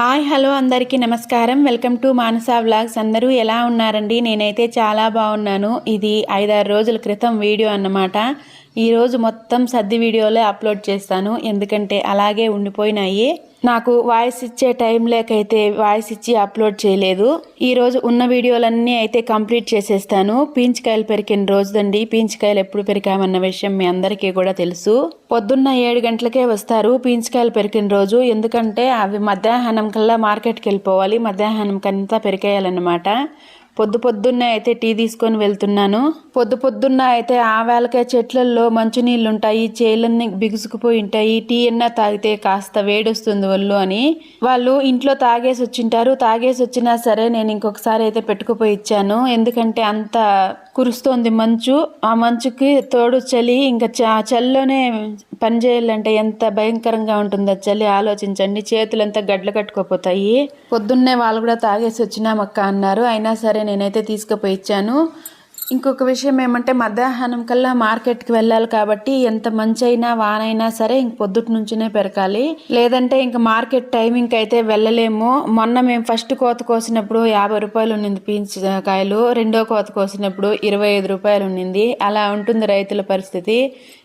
Hi hello అందరికీ నమస్కారం. Welcome to Manasa vlogs. అందరూ ఎలా ఉన్నారండి? నేనైతే చాలా బాగున్నాను. ఇది ఐదారు రోజుల క్రితం వీడియో అన్నమాట. ఈరోజు మొత్తం సర్ది వీడియోలే అప్లోడ్ చేస్తాను. ఎందుకంటే అలాగే ఉండిపోయినాయి. నాకు వాయిస్ ఇచ్చే టైం లేకైతే వాయిస్ ఇచ్చి అప్లోడ్ చేయలేదు. ఈరోజు ఉన్న వీడియోలన్నీ అయితే కంప్లీట్ చేసేస్తాను. పీంచికాయలు పెరికిన రోజుదండి. పీంచికాయలు ఎప్పుడు పెరికామన్న విషయం మీ అందరికీ కూడా తెలుసు. పొద్దున్న ఏడు గంటలకే వస్తారు. పీంచికాయలు పెరికిన రోజు ఎందుకంటే అవి మధ్యాహ్నం కల్లా మార్కెట్కి వెళ్ళిపోవాలి. మధ్యాహ్నం కంతా పెరికేయాలన్నమాట పొద్దు పొద్దున్నే అయితే టీ తీసుకొని వెళ్తున్నాను. పొద్దు పొద్దున్న అయితే ఆ వేలకాయ చెట్లలో మంచునీళ్ళు ఉంటాయి చేలన్నీ బిగుసుకుపోయి ఉంటాయి టీ అన్న తాగితే కాస్త వేడొస్తుంది ఒళ్ళు అని. వాళ్ళు ఇంట్లో తాగేసి వచ్చింటారు తాగేసి వచ్చినా సరే నేను ఇంకొకసారి అయితే పెట్టుకుపోయి ఇచ్చాను. ఎందుకంటే అంత కురుస్తోంది మంచు. ఆ మంచుకి తోడు చలి ఇంకా చ చలిలోనే పని చేయాలంటే ఎంత భయంకరంగా ఉంటుందో చలి. ఆలోచించండి చేతులంతా గడ్డలు కట్టుకోపోతాయి. పొద్దున్నే వాళ్ళు కూడా తాగేసి వచ్చినామక్క అన్నారు. అయినా సరే నేనైతే తీసుకుపోయి ఇచ్చాను. ఇంకొక విషయం ఏమంటే మధ్యాహ్నం కల్లా మార్కెట్కి వెళ్ళాలి కాబట్టి ఎంత మంచి అయినా వానైనా సరే ఇంక పొద్దుటి నుంచినే పెరకాలి లేదంటే ఇంక మార్కెట్ టైమింగ్ అయితే వెళ్ళలేము. మొన్న మేము ఫస్ట్ కోత కోసినప్పుడు యాభై రూపాయలు ఉన్నింది పీంచకాయలు. రెండో కోత కోసినప్పుడు ఇరవై ఐదు రూపాయలు ఉన్నింది. అలా ఉంటుంది రైతుల పరిస్థితి.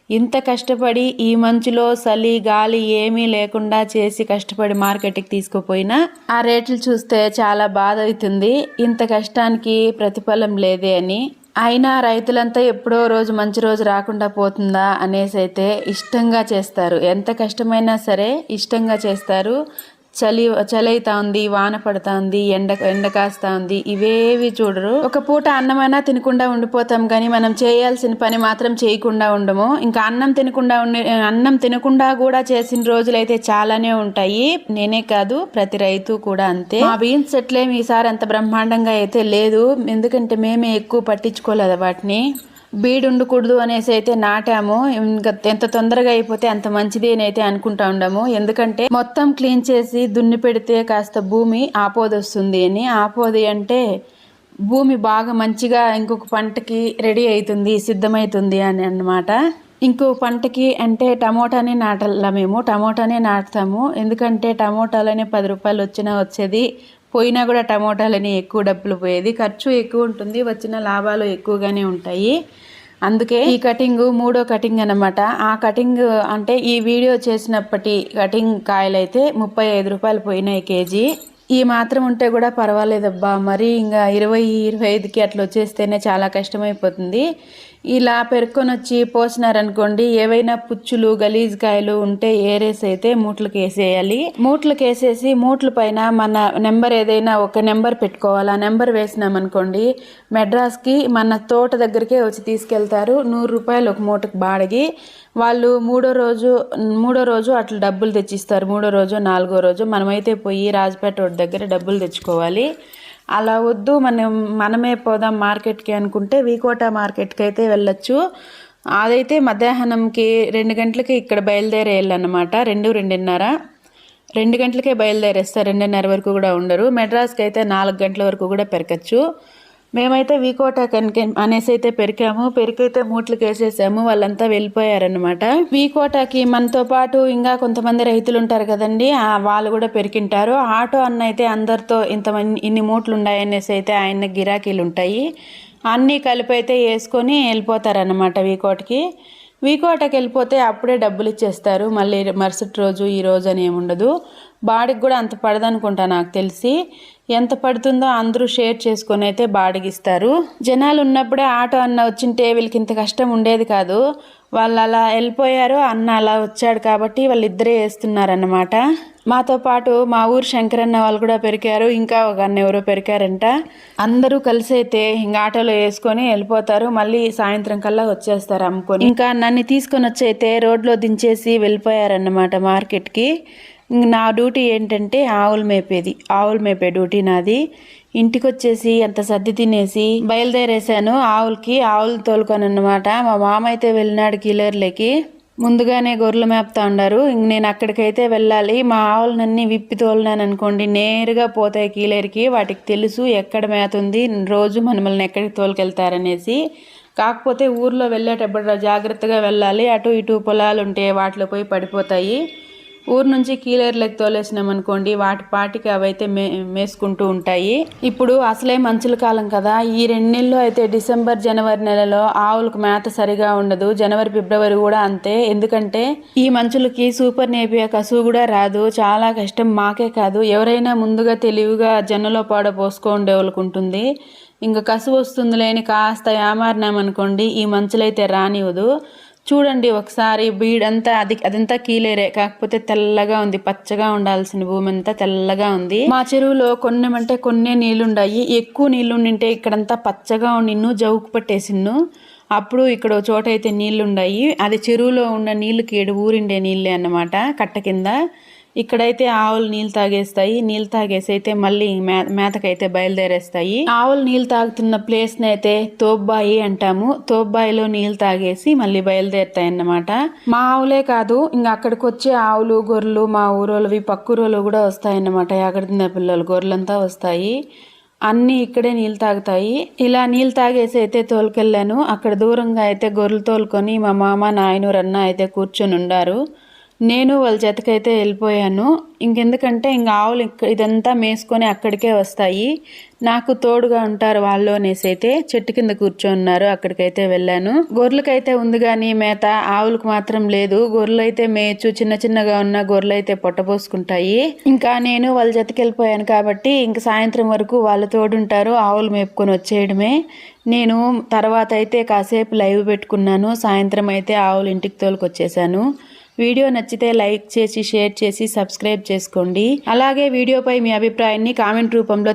ఇంత కష్టపడి ఈ మంచులో చలి గాలి ఏమీ లేకుండా చేసి కష్టపడి మార్కెట్కి తీసుకుపోయినా ఆ రేట్లు చూస్తే చాలా బాధ అవుతుంది. ఇంత కష్టానికి ప్రతిఫలం లేదే అని. అయినా రైతులంతా ఎప్పుడో రోజు మంచి రోజు రాకుండా పోతుందా అనేసి అయితే ఇష్టంగా చేస్తారు. ఎంత కష్టమైనా సరే ఇష్టంగా చేస్తారు. చలి చలి అవుతా ఉంది వాన పడతా ఉంది ఎండ ఎండ కాస్తా ఉంది ఇవేవి చూడరు. ఒక పూట అన్నమైనా తినకుండా ఉండిపోతాం కానీ మనం చేయాల్సిన పని మాత్రం చేయకుండా ఉండము. ఇంకా అన్నం తినకుండా ఉండి అన్నం తినకుండా కూడా చేసిన రోజులు అయితే చాలానే ఉంటాయి. నేనే కాదు ప్రతి రైతు కూడా అంతే. మా బీన్స్ చెట్లేమి ఈసారి అంత బ్రహ్మాండంగా అయితే లేదు. ఎందుకంటే మేమే ఎక్కువ పట్టించుకోలేదు వాటిని. బీడు ఉండకూడదు అనేసి అయితే నాటాము. ఇంకా ఎంత తొందరగా అయిపోతే అంత మంచిది అని అయితే అనుకుంటా ఉండము. ఎందుకంటే మొత్తం క్లీన్ చేసి దున్ని పెడితే కాస్త భూమి ఆపోది వస్తుంది అని. ఆపోది అంటే భూమి బాగా మంచిగా ఇంకొక పంటకి రెడీ అవుతుంది సిద్ధమవుతుంది అని అన్నమాట. ఇంకో పంటకి అంటే టమోటానే నాటాల మేము. టమోటానే నాటుతాము. ఎందుకంటే టమోటాలనే పది రూపాయలు వచ్చినా వచ్చేది పోయినా కూడా టమోటాలని ఎక్కువ డబ్బులు పోయేది. ఖర్చు ఎక్కువ ఉంటుంది వచ్చిన లాభాలు ఎక్కువగానే ఉంటాయి. అందుకే ఈ కటింగ్ మూడో కటింగ్ అనమాట ఆ కటింగ్ అంటే ఈ వీడియో చేసినప్పటి కటింగ్ కాయలైతే ముప్పై ఐదు రూపాయలు పోయినాయి కేజీ. ఈ మాత్రం ఉంటే కూడా పర్వాలేదబ్బా. మరి ఇంకా ఇరవై ఇరవై ఐదుకి అట్లా వచ్చేస్తేనే చాలా కష్టమైపోతుంది. ఇలా పెరుక్కొని వచ్చి పోసినారనుకోండి ఏవైనా పుచ్చులు గలీజ్ కాయలు ఉంటే ఏరేసి అయితే మూట్లకి వేసేయాలి మూట్లకి వేసేసి మూట్ల పైన మన నెంబర్ ఏదైనా ఒక నెంబర్ పెట్టుకోవాలి. ఆ నెంబర్ వేసినామనుకోండి మెడ్రాస్కి మన తోట దగ్గరికే వచ్చి తీసుకెళ్తారు. నూరు రూపాయలు ఒక మూటకు బాడిగి. వాళ్ళు మూడో రోజు మూడో రోజు అట్లా డబ్బులు తెచ్చిస్తారు. మూడో రోజు నాలుగో రోజు. మనమైతే పోయి రాజపేట రోడ్ దగ్గర డబ్బులు తెచ్చుకోవాలి. అలా వద్దు. మనం మనమే పోదాం మార్కెట్కి అనుకుంటే వీకోట మార్కెట్కి అయితే వెళ్ళొచ్చు. అదైతే మధ్యాహ్నంకి రెండు గంటలకి ఇక్కడ బయలుదేరే వెళ్ళనమాట రెండు రెండున్నర. రెండు గంటలకే బయలుదేరేస్తారు. రెండున్నర వరకు కూడా ఉండరు. మెడ్రాస్కి అయితే నాలుగు గంటల వరకు కూడా పెరగచ్చు. మేమైతే వీకోటాక్ కనుక అనేసి అయితే పెరికాము. పెరికైతే మూట్లకి వేసేసాము వాళ్ళంతా వెళ్ళిపోయారనమాట వీకోటాకి మనతో పాటు ఇంకా కొంతమంది రైతులు ఉంటారు కదండి వాళ్ళు కూడా పెరికింటారు. ఆటో అన్న అయితే అందరితో ఇంతమంది ఇన్ని మూట్లు ఉన్నాయనేసి అయితే ఆయన గిరాకీలు ఉంటాయి అన్నీ కలిపి అయితే వేసుకొని వెళ్ళిపోతారనమాట వీకోటకి వీకోటకి వెళ్ళిపోతే అప్పుడే డబ్బులు ఇచ్చేస్తారు మళ్ళీ మరుసటి రోజు ఈ రోజు అని ఏముండదు. బాడీకి కూడా అంత పడదనుకుంటా నాకు తెలిసి. ఎంత పడుతుందో అందరూ షేర్ చేసుకొని అయితే బాడిగిస్తారు. జనాలు ఉన్నప్పుడే ఆటో అన్న వచ్చింటే వీళ్ళకి ఇంత కష్టం ఉండేది కాదు. వాళ్ళు అలా వెళ్ళిపోయారు అన్న అలా వచ్చాడు కాబట్టి వాళ్ళిద్దరే వేస్తున్నారన్నమాట. మాతో పాటు మా ఊరు శంకరన్న వాళ్ళు కూడా పెరికారు ఇంకా ఒక అన్న ఎవరో పెరికారంట. అందరూ కలిసి అయితే ఇంకా ఆటోలో వేసుకొని వెళ్ళిపోతారు మళ్ళీ సాయంత్రం కల్లా వచ్చేస్తారు అమ్ముకొని. ఇంకా నన్ను తీసుకొని వచ్చి అయితే రోడ్లో దించేసి వెళ్ళిపోయారన్నమాట మార్కెట్కి. నా డ్యూటీ ఏంటంటే ఆవులు మేపేది. ఆవులు మేపే డ్యూటీ నాది. ఇంటికి వచ్చేసి అంత సర్ది తినేసి బయలుదేరేసాను ఆవులకి. ఆవులు తోలుకొని అనమాట మా మామ అయితే వెళ్ళినాడు కీలర్లకి. ముందుగానే గొర్రెలు మేపుతా ఉండారు. ఇంక నేను అక్కడికైతే వెళ్ళాలి. మా ఆవులనన్నీ విప్పి తోలినాను అనుకోండి నేరుగా పోతాయి కీలేరికి. వాటికి తెలుసు ఎక్కడ మేత ఉంది రోజు మనమల్ని ఎక్కడికి తోలుకెళ్తారనేసి. కాకపోతే ఊర్లో వెళ్ళేటప్పుడు జాగ్రత్తగా వెళ్ళాలి. అటు ఇటు పొలాలు ఉంటే వాటిలో పోయి పడిపోతాయి. ఊరు నుంచి కీలేరులకు తోలేసినాం అనుకోండి వాటి పాటికి అవైతే మే మేసుకుంటూ ఉంటాయి. ఇప్పుడు అసలే మంచుల కాలం కదా. ఈ రెండు నెలల్లో అయితే డిసెంబర్ జనవరి నెలలో ఆవులకు మేత సరిగా ఉండదు. జనవరి ఫిబ్రవరి కూడా అంతే. ఎందుకంటే ఈ మంచులకి సూపర్ నేపియా కసువు కూడా రాదు. చాలా కష్టం. మాకే కాదు. ఎవరైనా ముందుగా తెలివిగా జొన్నలో పాడ పోసుకోండే వాళ్ళకు ఉంటుంది. ఇంకా కసువు వస్తుంది లేని కాస్త ఏమారినామనుకోండి ఈ మంచులైతే రానివ్వదు. చూడండి ఒకసారి బీడంతా అది అదంతా కీలేరే. కాకపోతే తెల్లగా ఉంది పచ్చగా ఉండాల్సిన భూమి అంతా తెల్లగా ఉంది. మా చెరువులో కొన్నమంటే కొన్నే నీళ్ళుండాయి ఎక్కువ నీళ్ళు ఉండింటే ఇక్కడంతా పచ్చగా ఉండిన్ను జవుకు పట్టేసిన్ను. అప్పుడు ఇక్కడ చోట అయితే నీళ్ళుండాయి అది చెరువులో ఉన్న నీళ్ళకి ఏడు ఊరిండే నీళ్ళే అన్నమాట కట్ట కింద. ఇక్కడైతే ఆవులు నీళ్ళు తాగేస్తాయి. నీళ్ళు తాగేసి అయితే మళ్ళీ మే మేతకైతే బయలుదేరేస్తాయి. ఆవులు నీళ్ళు తాగుతున్న ప్లేస్ని అయితే తోబ్బాయి అంటాము. తోబ్బాయిలో నీళ్ళు తాగేసి మళ్ళీ బయలుదేరుతాయి అన్నమాట మా ఆవులే కాదు ఇంకా అక్కడికి వచ్చే ఆవులు గొర్రెలు మా ఊరోళ్ళవి పక్కూరోళ్ళు కూడా వస్తాయన్నమాట. ఎగడిన పిల్లలు గొర్రెలంతా వస్తాయి. అన్నీ ఇక్కడే నీళ్ళు తాగుతాయి. ఇలా నీళ్ళు తాగేసి అయితే తోలుకెళ్ళాను. అక్కడ దూరంగా అయితే గొర్రెలు తోలుకొని మా మామ నాయన రన్న అయితే కూర్చొని ఉండారు నేను వాళ్ళ జతకైతే వెళ్ళిపోయాను. ఇంకెందుకంటే ఇంక ఆవులు ఇదంతా మేసుకొని అక్కడికే వస్తాయి. నాకు తోడుగా ఉంటారు వాళ్ళు అనేసి అయితే చెట్టు కింద కూర్చోన్నారు. అక్కడికైతే వెళ్ళాను. గొర్రెలకైతే ఉంది కానీ మేత ఆవులకు మాత్రం లేదు. గొర్రెలు అయితే మేయచ్చు చిన్న చిన్నగా ఉన్న గొర్రెలు అయితే పొట్టపోసుకుంటాయి ఇంకా నేను వాళ్ళ జతకి వెళ్ళిపోయాను కాబట్టి ఇంక సాయంత్రం వరకు వాళ్ళు తోడుంటారు. ఆవులు మేపుకొని వచ్చేయడమే. నేను తర్వాత అయితే కాసేపు లైవ్ పెట్టుకున్నాను. సాయంత్రం అయితే ఆవులు ఇంటికి తోలుకొచ్చేసాను. వీడియో నచ్చితే లైక్ చేసి షేర్ చేసి సబ్స్క్రైబ్ చేసుకోండి. అలాగే వీడియోపై మీ అభిప్రాయాన్ని కామెంట్ రూపంలో